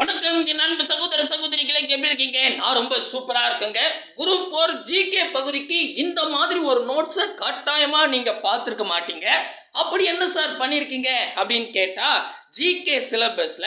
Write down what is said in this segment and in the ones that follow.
வணக்கம் நண்பு சகோதர சகோதரிகளை எப்படி இருக்கீங்க? நான் ரொம்ப சூப்பரா இருக்கேங்க. குரூப் ஃபோர் ஜிகே பகுதிக்கு இந்த மாதிரி ஒரு நோட்ஸை கட்டாயமா நீங்க பார்த்துருக்க மாட்டீங்க. அப்படி என்ன சார் பண்ணியிருக்கீங்க அப்படின்னு கேட்டா ஜிகே சிலபஸ்ல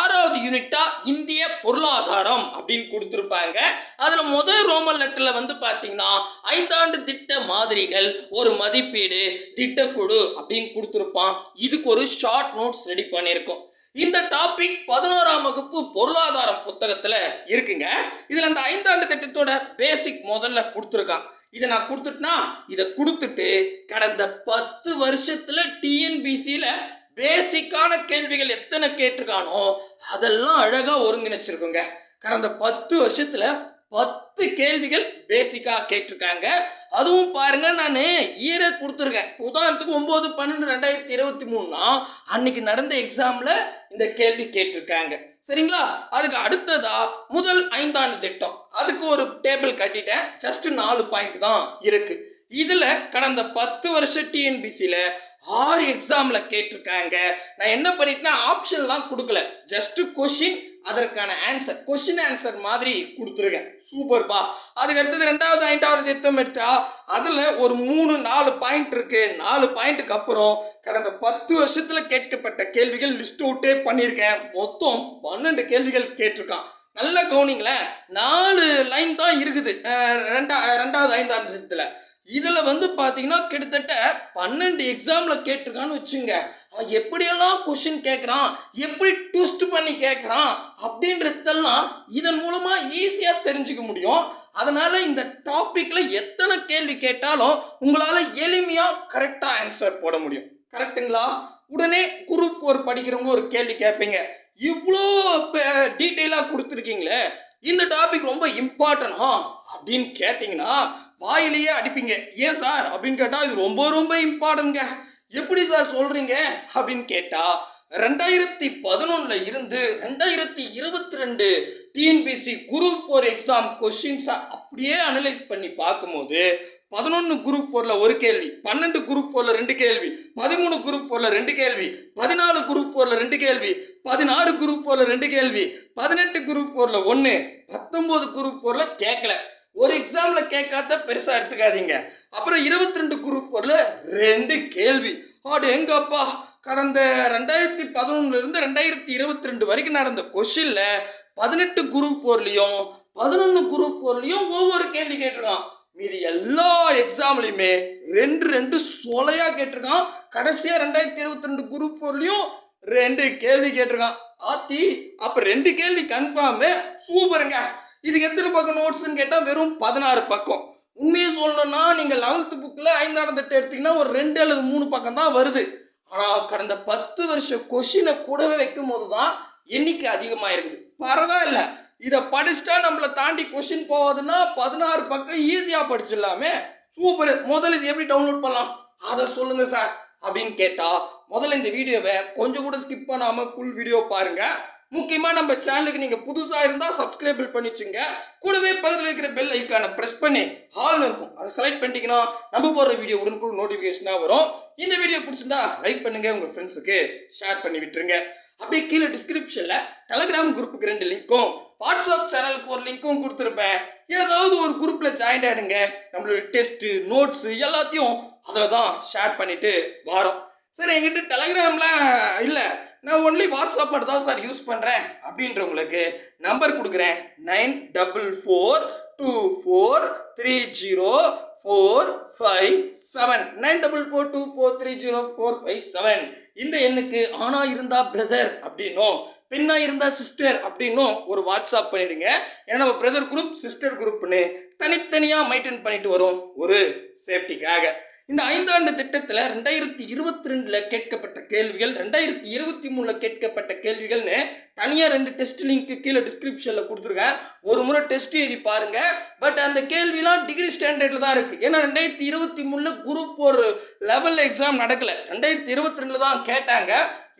ஆறாவது யூனிட்டா இந்திய பொருளாதாரம் அப்படின்னு கொடுத்துருப்பாங்க. அதுல முதல் ரோமன் லெட்டர்ல வந்து பாத்தீங்கன்னா ஐந்தாண்டு திட்ட மாதிரிகள் ஒரு மதிப்பீடு திட்டக்குழு அப்படின்னு கொடுத்துருப்பான். இதுக்கு ஒரு ஷார்ட் நோட்ஸ் ரெடி பண்ணியிருக்கோம். இந்த டாபிக் பதினோராம் வகுப்பு பொருளாதாரம் புத்தகத்துல இருக்குங்க. இதுல இந்த ஐந்தாண்டு திட்டத்தோட பேசிக் முதல்ல கொடுத்துருக்கான். இதை நான் கொடுத்துட்டேன்னா இதை கொடுத்துட்டு கடந்த பத்து வருஷத்துல டிஎன்பிசியில பேசிக்கான கேள்விகள் எத்தனை கேட்டிருக்கானோ அதெல்லாம் அழகா ஒருங்கிணைச்சிருக்குங்க. கடந்த பத்து வருஷத்துல பத்து கேள்விகள் பேசிக்காக கேட்டிருக்காங்க. அதுவும் பாருங்க நான் இயரை கொடுத்துருக்கேன். உதாரணத்துக்கு ஒம்பது பன்னெண்டு ரெண்டாயிரத்தி இருபத்தி மூணுனா அன்னைக்கு நடந்த எக்ஸாமில் இந்த கேள்வி கேட்டிருக்காங்க. சரிங்களா? அதுக்கு அடுத்ததா முதல் ஐந்தாண்டு திட்டம். அதுக்கு ஒரு டேபிள் கட்டிட்டேன். ஜஸ்ட் நாலு பாயிண்ட் தான் இருக்கு. இதுல கடந்த பத்து வருஷம் டிஎன்பிசியில ஆறு எக்ஸாம்ல கேட்டிருக்காங்க. நான் என்ன பண்ணிட்டேன்னா ஆப்ஷன்லாம் கொடுக்கல. ஜஸ்ட் கொஷின் அதற்கான ஆன்சர் கொஸ்டின் ஆன்சர் மாதிரி கொடுத்துருக்கேன். சூப்பர்ப்பா அதுக்கு அடுத்தது ரெண்டாவது ஐந்தாவது திட்டம் எடுத்தா அதில் ஒரு மூணு நாலு பாயிண்ட் இருக்கு. நாலு பாயிண்ட்டுக்கு அப்புறம் கடந்த பத்து வருஷத்தில் கேட்கப்பட்ட கேள்விகள் லிஸ்ட் அவுட்டே பண்ணியிருக்கேன். மொத்தம் பன்னெண்டு கேள்விகள் கேட்டிருக்கான். நல்ல கவனிங்களேன் நாலு லைன் தான் இருக்குது. ரெண்டா ரெண்டாவது ஐந்தாவது திட்டத்தில். இதில் வந்து பார்த்தீங்கன்னா கிட்டத்தட்ட பன்னெண்டு எக்ஸாமில் கேட்டிருக்கான்னு வச்சுங்க. அவன் எப்படியெல்லாம் கொஷின் கேட்குறான் எப்படி ட்விஸ்ட் பண்ணி கேட்குறான் அப்படின்றதெல்லாம் இதன் மூலமாக ஈஸியாக தெரிஞ்சுக்க முடியும். அதனால் இந்த டாப்பிக்கில் எத்தனை கேள்வி கேட்டாலும் உங்களால் எளிமையாக கரெக்டாக ஆன்சர் போட முடியும். கரெக்ட்டுங்களா உடனே குரூப் ஃபோர் படிக்கிறவங்க ஒரு கேள்வி கேட்பீங்க. இவ்வளோ டீட்டெயிலாக கொடுத்துருக்கீங்களே. இந்த டாபிக் ரொம்ப இம்பார்ட்டன்டா அப்படின்னு கேட்டிங்கன்னா வாயிலேயே அடிப்பீங்க. ஏன் சார்? அப்படின்னு கேட்டால் இது ரொம்ப ரொம்ப இம்பார்ட்டன்ங்க எப்படி சார் சொல்கிறீங்க அப்படின்னு கேட்டால் ரெண்டாயிரத்தி பதினொன்னுல இருந்து ரெண்டாயிரத்தி இருபத்தி ரெண்டு டிஎன்பிசி குரூப் ஃபோர் எக்ஸாம் கொஸ்டின்ஸை அப்படியே அனலைஸ் பண்ணி பார்க்கும்போது பதினொன்று குரூப் ஃபோரில் ஒரு கேள்வி பன்னெண்டு குரூப் ஃபோரில் ரெண்டு கேள்வி பதிமூணு குரூப் ஃபோரில் ரெண்டு கேள்வி பதினாலு குரூப் ஃபோரில் ரெண்டு கேள்வி பதினாறு குரூப் ஃபோரில் ரெண்டு கேள்வி பதினெட்டு குரூப் ஃபோரில் ஒன்று பத்தொம்போது குரூப் ஃபோரில் கேட்கல ஒரு எக்ஸாமில் கேட்காத பெருசாக எடுத்துக்காதீங்க. அப்புறம் இருபத்தி ரெண்டு குரூப் ஃபோரில் ரெண்டு கேள்வி. ஆடு எங்கப்பா? கடந்த ரெண்டாயிரத்தி பதினொன்னுலேருந்து ரெண்டாயிரத்தி இருபத்தி ரெண்டு வரைக்கும் நடந்த கொஷின்ல பதினெட்டு குரூப் ஃபோர்லேயும் பதினொன்று குரூப் ஃபோர்லேயும் ஒவ்வொரு கேள்வி கேட்டிருக்கான். மீதி எல்லா எக்ஸாம்லையுமே ரெண்டு ரெண்டு சொலையாக கேட்டிருக்கான். கடைசியாக ரெண்டாயிரத்தி இருபத்தி ரெண்டு குரூப் ஃபோர்லேயும் ரெண்டு கேள்வி கேட்டிருக்கான். ஆத்தி அப்போ ரெண்டு கேள்வி கன்ஃபார்மு சூப்பருங்க. இதுக்கு எத்தனை பக்கம் நோட்ஸ்ன்னு கேட்டால் வெறும் பதினாறு பக்கம். உண்மையை சொல்லணும்னா நீங்கள் லெவல்த்து புக்கில் ஐந்தாவது திட்டம் எடுத்தீங்கன்னா ஒரு ரெண்டு அல்லது மூணு பக்கம் தான் வருது. ஆனால் கடந்த பத்து வருஷ கொஷினை கூடவே வைக்கும் போது தான் எண்ணிக்கை அதிகமாக இருக்குது பரவாயில்ல. இதை படிச்சுட்டா நம்மளை தாண்டி கொஷின் போகுதுன்னா பதினாறு பக்கம் ஈஸியாக படிச்சிடலாமே. சூப்பர். முதல்ல இது எப்படி டவுன்லோட் பண்ணலாம்? அதை சொல்லுங்க சார் அப்படின்னு கேட்டால் முதல்ல இந்த வீடியோவை கொஞ்சம் கூட ஸ்கிப் பண்ணாமல் ஃபுல் வீடியோ பாருங்கள் முக்கியமாக நம்ம சேனலுக்கு நீங்கள் புதுசாக இருந்தால் சப்ஸ்கிரைபிள் பண்ணிச்சுங்க. கூடவே பக்கத்தில் இருக்கிற பெல் ஐக்கானை ப்ரெஸ் பண்ணி ஹால்னு இருக்கும். அதை செலக்ட் பண்ணிட்டீங்கன்னா நம்ம போடுற வீடியோ உடனுக்குடன் நோட்டிஃபிகேஷனாக வரும். இந்த வீடியோ பிடிச்சிருந்தா லைக் பண்ணுங்கள் உங்கள் ஃப்ரெண்ட்ஸுக்கு ஷேர் பண்ணி விட்டுருங்க. அப்படியே கீழே டிஸ்கிரிப்ஷனில் டெலகிராம் குரூப்புக்கு ரெண்டு லிங்க்கும் வாட்ஸ்அப் சேனலுக்கு ஒரு லிங்க்கும் கொடுத்துருப்பேன். ஏதாவது ஒரு குரூப்பில் ஜாயின் ஆகிடுங்க நம்மளோட டெஸ்ட்டு நோட்ஸு எல்லாத்தையும் அதில் தான் ஷேர் பண்ணிவிட்டு வரோம். சரி எங்கிட்ட டெலகிராம்லாம் இல்லை. நான் ஒன்லி வாட்ஸ்அப் மட்டும் தான் சார் யூஸ் பண்ணுறேன் அப்படின்றவங்களுக்கு நம்பர் கொடுக்குறேன். Nine double four two four three zero four five seven nine double four two four three zero four five seven இந்த எண்ணுக்கு ஆனா இருந்தா பிரதர் அப்படின்னும் பெண்ணா இருந்தா சிஸ்டர் அப்படின்னும் ஒரு வாட்ஸ்அப் பண்ணிடுங்க. ஏன்னா நம்ம பிரதர் குரூப் சிஸ்டர் குரூப்னு தனித்தனியாக மெயின்டைன் பண்ணிட்டு வரும் ஒரு சேஃப்டிக்காக இந்த ஐந்தாண்டு திட்டத்தில் ரெண்டாயிரத்தி இருபத்தி ரெண்டில் கேட்கப்பட்ட கேள்விகள் ரெண்டாயிரத்தி இருபத்தி மூணில் கேட்கப்பட்ட கேள்விகள்னு தனியாக ரெண்டு டெஸ்ட் லிங்க்கு கீழே டிஸ்கிரிப்ஷனில் கொடுத்துருக்கேன். ஒரு முறை டெஸ்ட் எழுதி பாருங்க. பட் அந்த கேள்விலாம் டிகிரி ஸ்டாண்டர்டில் தான் இருக்குது ஏன்னா ரெண்டாயிரத்தி இருபத்தி மூணில் குரூப் ஒரு லெவல் எக்ஸாம் நடக்கலை. ரெண்டாயிரத்தி இருபத்தி ரெண்டில் தான் கேட்டாங்க.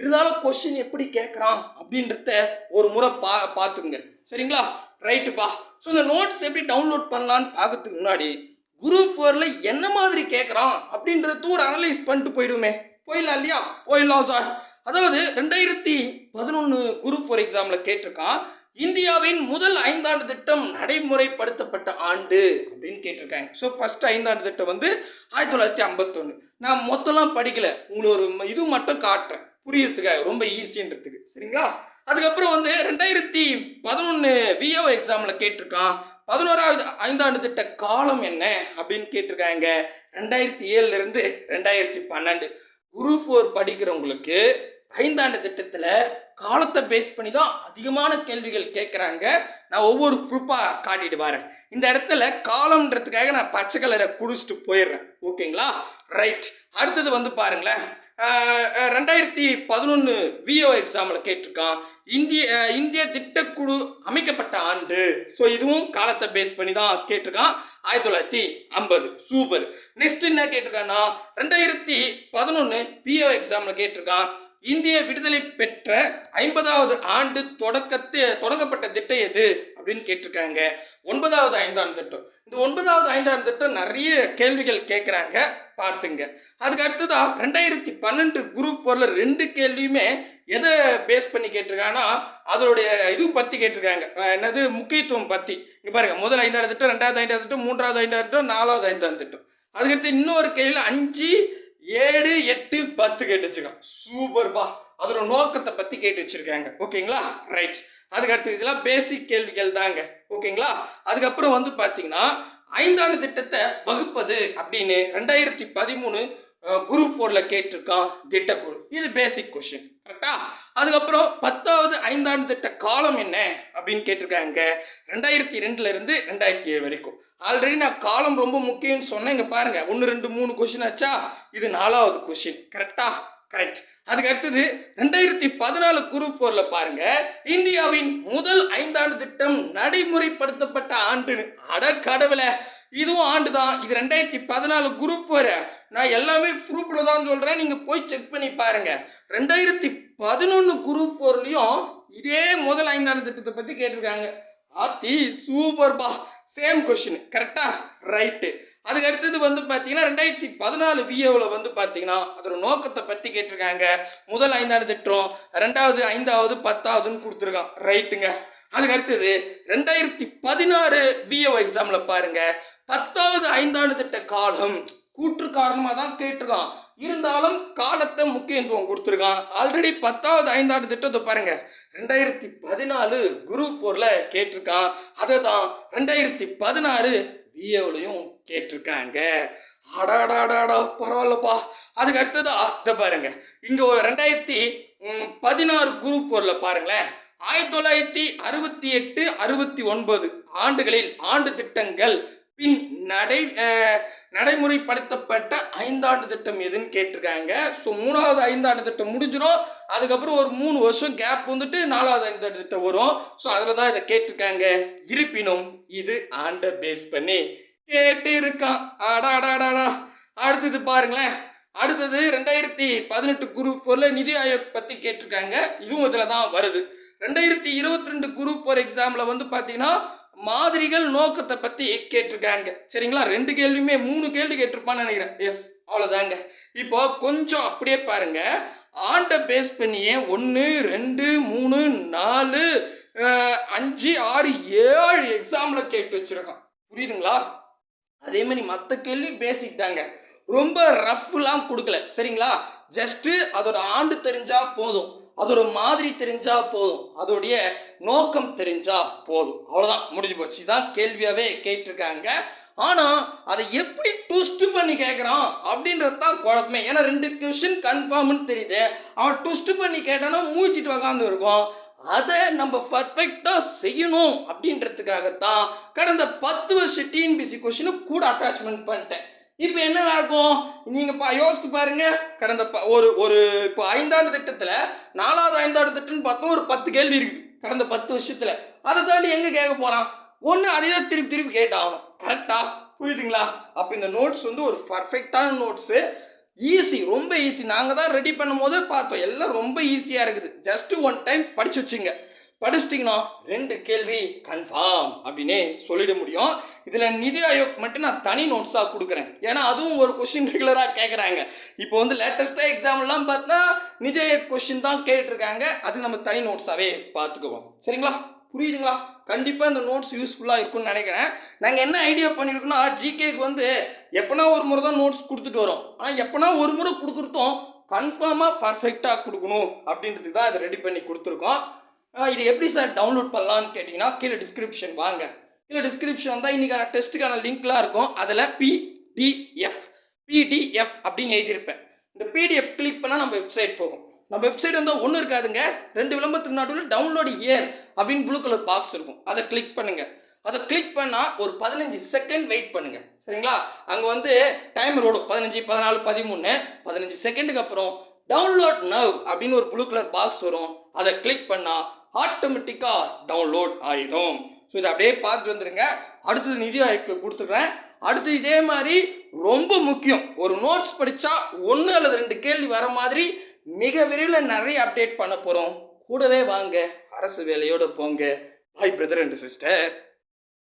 இருந்தாலும் கொஸ்டின் எப்படி கேட்குறான் அப்படின்றத ஒரு முறை பா பார்த்துங்க சரிங்களா? ரைட்டுப்பா ஸோ இந்த நோட்ஸ் எப்படி டவுன்லோட் பண்ணலான்னு பார்க்கறதுக்கு முன்னாடி குரூப் ஃபோரில் என்ன மாதிரி கேட்குறான் அப்படின்றதும் தூர் அனலைஸ் பண்ணிட்டு போயிடுமே. போயிடலாம் இல்லையா? போயிடலாம் சார் அதாவது ரெண்டாயிரத்தி பதினொன்று குரூப் ஃபோர் எக்ஸாமில் கேட்டிருக்கான். இந்தியாவின் முதல் ஐந்தாண்டு திட்டம் நடைமுறைப்படுத்தப்பட்ட ஆண்டு அப்படின்னு கேட்டிருக்காங்க. ஸோ ஃபர்ஸ்ட் ஐந்தாண்டு திட்டம் வந்து ஆயிரத்தி தொள்ளாயிரத்தி ஐம்பத்தொன்று நான் மொத்தம்லாம் படிக்கல. உங்களை ஒரு இது மட்டும் காட்டுறேன். புரியறதுக்காக ரொம்ப ஈஸின்றதுக்கு சரிங்களா? அதுக்கப்புறம் வந்து ரெண்டாயிரத்தி பதினொன்று விஓ எக்ஸாமில் கேட்டிருக்கான். பதினோராவது ஐந்தாண்டு திட்ட காலம் என்ன அப்படின்னு கேட்டிருக்காங்க. ரெண்டாயிரத்தி ஏழுல இருந்து ரெண்டாயிரத்தி பன்னெண்டு. குரூப் ஃபோர் படிக்கிறவங்களுக்கு ஐந்தாண்டு திட்டத்தில் காலத்தை பேஸ் பண்ணி தான் அதிகமான கேள்விகள் கேட்குறாங்க. நான் ஒவ்வொரு குரூப்பாக காட்டிட்டு வரேன். இந்த இடத்துல காலம்ன்றதுக்காக நான் பச்சை கலரை குடிச்சிட்டு போயிடுறேன். ஓகேங்களா ரைட் அடுத்தது வந்து பாருங்களேன். ரெண்டாயிரத்தி பதினொன்று விஓ எக்ஸாமில் கேட்டிருக்கான். இந்திய இந்திய திட்டக்குழு அமைக்கப்பட்ட ஆண்டு. ஸோ இதுவும் காலத்தை பேஸ் பண்ணி தான் கேட்டிருக்கான். ஆயிரத்தி தொள்ளாயிரத்தி ஐம்பது. சூப்பர் நெக்ஸ்ட் என்ன கேட்டிருக்கான்னா ரெண்டாயிரத்தி பதினொன்று பிஓ எக்ஸாமில் கேட்டிருக்கான். இந்திய விடுதலை பெற்ற ஐம்பதாவது ஆண்டு தொடக்கத்து தொடங்கப்பட்ட திட்டம் எது? அப்படின்னு கேட்டிருக்காங்க. ஒன்பதாவது ஐந்தாண்டு திட்டம் இந்த ஒன்பதாவது ஐந்தாண்டு திட்டம் நிறைய கேள்விகள் கேட்குறாங்க. பார்த்துங்க. அதுக்கு அடுத்ததா ரெண்டாயிரத்தி பன்னெண்டு குரூப் ஃபோரில் ரெண்டு கேள்வியுமே எதை பேஸ் பண்ணி கேட்டிருக்காங்கன்னா அதனுடைய இதுவும் பற்றி கேட்டிருக்காங்க. என்னது? முக்கியத்துவம் பற்றி இங்கே பாருங்கள் முதல் ஐந்தாவது திட்டம் ரெண்டாவது ஐந்தாவது திட்டம் மூன்றாவது ஐந்தாவது திட்டம் நாலாவது ஐந்தாவது திட்டம் அதுக்கடுத்து இன்னொரு கேள்வியில் அஞ்சு ஏழு எட்டு பத்து கேட்டு வச்சிருக்காங்க சூப்பர்பா. அதோட நோக்கத்தை பற்றி கேட்டு வச்சுருக்காங்க. ஓகேங்களா? ரைட் அதுக்கடுத்து இதெல்லாம் பேசிக் கேள்விகள் தாங்க. ஓகேங்களா? அதுக்கப்புறம் வந்து பார்த்தீங்கன்னா ஐந்தாண்டு திட்டத்தை வகுப்பது அப்படின்னு ரெண்டாயிரத்தி பதிமூணு குரூப் ஃபோரில் கேட்டிருக்கான் திட்டக்குழு. இது பேசிக் கொஷின் கரெக்டா அதுக்கப்புறம் பத்தாவது ஐந்தாண்டு திட்ட காலம் என்ன அப்படின்னு கேட்டிருக்காங்க. ரெண்டாயிரத்தி ரெண்டுல இருந்து ரெண்டாயிரத்தி ஏழு வரைக்கும். ஆல்ரெடி நான் காலம் ரொம்ப முக்கியம்னு சொன்னேன். இங்க பாருங்க. ஒன்று ரெண்டு மூணு கொஷின் ஆச்சா? இது நாலாவது கொஷின் கரெக்டா கரெக்ட் அதுக்கு அடுத்தது ரெண்டாயிரத்தி பதினாலு குரூப் போர்ல பாருங்க இந்தியாவின் முதல் ஐந்தாண்டு திட்டம் நடைமுறைப்படுத்தப்பட்ட ஆண்டுன்னு. அட கடவுளை இதுவும் ஆண்டு தான் இது ரெண்டாயிரத்தி பதினாலு குரூப் ஃபோர். நான் எல்லாமே ப்ரூஃபில் தான் சொல்கிறேன் நீங்கள் போய் செக் பண்ணி பாருங்க. ரெண்டாயிரத்தி பதினொன்று குரூப் ஃபோர்லேயும் இதே முதல் ஐந்தாண்டு திட்டத்தை பற்றி கேட்டிருக்காங்க. ஆத்தி சூப்பர்பா சேம் கொஷின் கரெக்டா ரைட்டு அதுக்கு அடுத்தது வந்து பார்த்தீங்கன்னா ரெண்டாயிரத்தி பதினாலு விஏவில் வந்து பார்த்தீங்கன்னா அதோட நோக்கத்தை பற்றி கேட்டிருக்காங்க. முதல் ஐந்தாண்டு திட்டம் ரெண்டாவது ஐந்தாவது பத்தாவதுன்னு கொடுத்துருக்கான். ரைட்டுங்க அதுக்கு அடுத்தது ரெண்டாயிரத்தி பதினாறு விஏஓ எக்ஸாமில் பாருங்க. பத்தாவது ஐந்தாண்டு திட்ட காலம் கூற்று காரணமாக தான் கேட்டிருக்கான். இருந்தாலும் காலத்தை முக்கியத்துவம் கொடுத்துருக்கான். ஆல்ரெடி பத்தாவது ஐந்தாண்டு திட்டத்தை பாருங்க. ரெண்டாயிரத்தி பதினாலு குரூப் ஃபோரில் கேட்டிருக்கான். அதை தான் ரெண்டாயிரத்தி பதினாறு விஏவிலையும் கேட்டிருக்காங்க. அடாடாடாடா பரவாயில்லப்பா. அதுக்கு அடுத்ததா இதை பாருங்க. இங்கே ஒரு ரெண்டாயிரத்தி பதினாறு குரூப் ஃபோரில் பாருங்களேன். ஆயிரத்தி தொள்ளாயிரத்தி அறுபத்தி எட்டு அறுபத்தி ஒன்பது ஆண்டுகளில் ஆண்டு திட்டங்கள் பின் நடை நடைமுறைப்படுத்தப்பட்ட ஐந்தாண்டு திட்டம் எதுன்னு கேட்டிருக்காங்க. ஸோ மூணாவது ஐந்தாண்டு திட்டம் முடிஞ்சிடும் அதுக்கப்புறம் ஒரு மூணு வருஷம் கேப் வந்துட்டு நாலாவது ஐந்தாண்டு திட்டம் வரும். ஸோ அதில் தான் இதை கேட்டிருக்காங்க. இருப்பினும் இது ஆண்டை பேஸ் பண்ணி கேட்டு இருக்கான் அடாடாடாடா அடுத்தது பாருங்களேன். அடுத்தது ரெண்டாயிரத்தி பதினெட்டு குரூப் ஃபோரில் நிதி ஆயோக் பற்றி கேட்டிருக்காங்க. இதுவும் இதில் தான் வருது. ரெண்டாயிரத்தி இருபத்தி ரெண்டு குரூப் ஃபோர் எக்ஸாமில் வந்து பார்த்தீங்கன்னா மாதிரிகள் நோக்கத்தை பற்றி கேட்டிருக்காங்க. சரிங்களா? ரெண்டு கேள்வியுமே மூணு கேள்வி கேட்டிருப்பான்னு நினைக்கிறேன். எஸ் அவ்வளோதாங்க இப்போ கொஞ்சம் அப்படியே பாருங்க. ஆண்டை பேஸ் பண்ணியே ஒன்று ரெண்டு மூணு நாலு அஞ்சு ஆறு ஏழு எக்ஸாமில் கேட்டு வச்சிருக்கான். புரியுதுங்களா? அதே மாதிரி மற்ற கேள்வி பேசிக் தாங்க. ரொம்ப ரஃப்லாம் கொடுக்கல. சரிங்களா? ஜஸ்ட்டு அதோட ஆண்டு தெரிஞ்சா போதும். அது ஒரு மாதிரி தெரிஞ்சா போதும். அதோடைய நோக்கம் தெரிஞ்சா போதும். அவ்வளோதான் முடிஞ்சு போச்சு. தான் கேள்வியாகவே கேட்டிருக்காங்க. ஆனால் அதை எப்படி ட்விஸ்ட் பண்ணி கேட்குறான் அப்படின்றது தான் குழப்பமே. ஏன்னா ரெண்டு கொஷின் கன்ஃபார்ம்னு தெரியுது. அவன் ட்விஸ்ட் பண்ணி கேட்டானா மூழ்கிட்டு உக்காந்து இருக்கும் அதை நம்ம பர்ஃபெக்டாக செய்யணும் அப்படின்றதுக்காகத்தான் கடந்த பத்து வருஷம் டிஎன்பிசி கொஷினு கூட அட்டாச்மெண்ட் பண்ணிட்டேன். இப்போ என்ன இருக்கும் நீங்கள் பா யோசித்து பாருங்க. கடந்த ப ஒரு ஒரு இப்போ ஐந்தாண்டு திட்டத்தில் நாலாவது ஐந்தாண்டு திட்டம்னு பார்த்தா ஒரு பத்து கேள்வி இருக்குது. கடந்த பத்து வருஷத்தில். அதை தாண்டி எங்கே கேட்க போகிறான் ஒன்று அதே தான் திருப்பி திருப்பி கேட்டாகணும். கரெக்டா புரியுதுங்களா? அப்போ இந்த நோட்ஸ் வந்து ஒரு பர்ஃபெக்டான நோட்ஸு ஈஸி ரொம்ப ஈஸி நாங்கள் தான் ரெடி பண்ணும் போது பார்த்தோம். எல்லாம் ரொம்ப ஈஸியாக இருக்குது. ஜஸ்ட் ஒன் டைம் படிச்சு வச்சுங்க. படிச்சிட்டிங்கன்னா ரெண்டு கேள்வி கன்ஃபார்ம் அப்படின்னே சொல்லிட முடியும். இதில் நிதி ஆயோக் மட்டும் நான் தனி நோட்ஸாக கொடுக்குறேன். ஏன்னா அதுவும் ஒரு கொஷின் ரெகுலராக கேட்குறாங்க இப்போ வந்து லேட்டஸ்ட்டாக எக்ஸாம்லாம் பார்த்தா நிதி ஆயோக் கொஷின் தான் கேட்டிருக்காங்க. அது நம்ம தனி நோட்ஸாகவே பார்த்துக்குவோம். சரிங்களா? புரியுதுங்களா? கண்டிப்பாக இந்த நோட்ஸ் யூஸ்ஃபுல்லாக இருக்கும்னு நினைக்கிறேன். நாங்கள் என்ன ஐடியா பண்ணியிருக்கோம்னா ஜிகேக்கு வந்து எப்போனா ஒரு முறை தான் நோட்ஸ் கொடுத்துட்டு வரோம். ஆனால் எப்போனா ஒரு முறை கொடுக்குறதும் கன்ஃபார்மாக பர்ஃபெக்டாக கொடுக்கணும் அப்படின்றதுக்கு தான் இதை ரெடி பண்ணி கொடுத்துருக்கோம். இது எப்படி சார் டவுன்லோட் பண்ணலாம்னு கேட்டிங்கன்னா கீழே டிஸ்கிரிப்ஷன் வாங்க. கீழே டிஸ்கிரிப்ஷன் வந்தால் இன்றைக்கான டெஸ்ட்டுக்கான லிங்க்லாம் இருக்கும். அதில் பிடிஎஃப் பிடிஎஃப் அப்படின்னு எழுதியிருப்பேன். இந்த பிடிஎஃப் கிளிக் பண்ணால் நம்ம வெப்சைட் போகும். நம்ம வெப்சைட் வந்து ஒன்றும் இருக்காதுங்க. ரெண்டு விளம்பரத்துக்கு நடுவில் டவுன்லோடு இயர் அப்படின்னு ப்ளூ கலர் பாக்ஸ் இருக்கும். அதை கிளிக் பண்ணுங்கள் அதை கிளிக் பண்ணால் ஒரு பதினஞ்சு செகண்ட் வெயிட் பண்ணுங்கள் சரிங்களா? அங்கே வந்து டைம் ஓடும். பதினஞ்சு பதினாலு பதிமூணு. பதினஞ்சு செகண்டுக்கு அப்புறம் டவுன்லோட் நவ் அப்படின்னு ஒரு ப்ளூ கலர் பாக்ஸ் வரும். அதை கிளிக் பண்ணால் ஆட்டோமேட்டிக்காக டவுன்லோட் ஆயிடும் ஸோ இதை அப்படியே பார்த்துட்டு வந்துடுங்க அடுத்தது நிதி ஆய்வுக்கு கொடுத்துட்றேன் அடுத்து இதே மாதிரி ரொம்ப முக்கியம். ஒரு நோட்ஸ் படித்தா ஒன்று அல்லது ரெண்டு கேள்வி வர மாதிரி மிக விரைவில் நிறைய அப்டேட் பண்ண போகிறோம் கூடவே வாங்க. அரசு வேலையோடு போங்க. பாய் பிரதர் அண்ட் சிஸ்டர்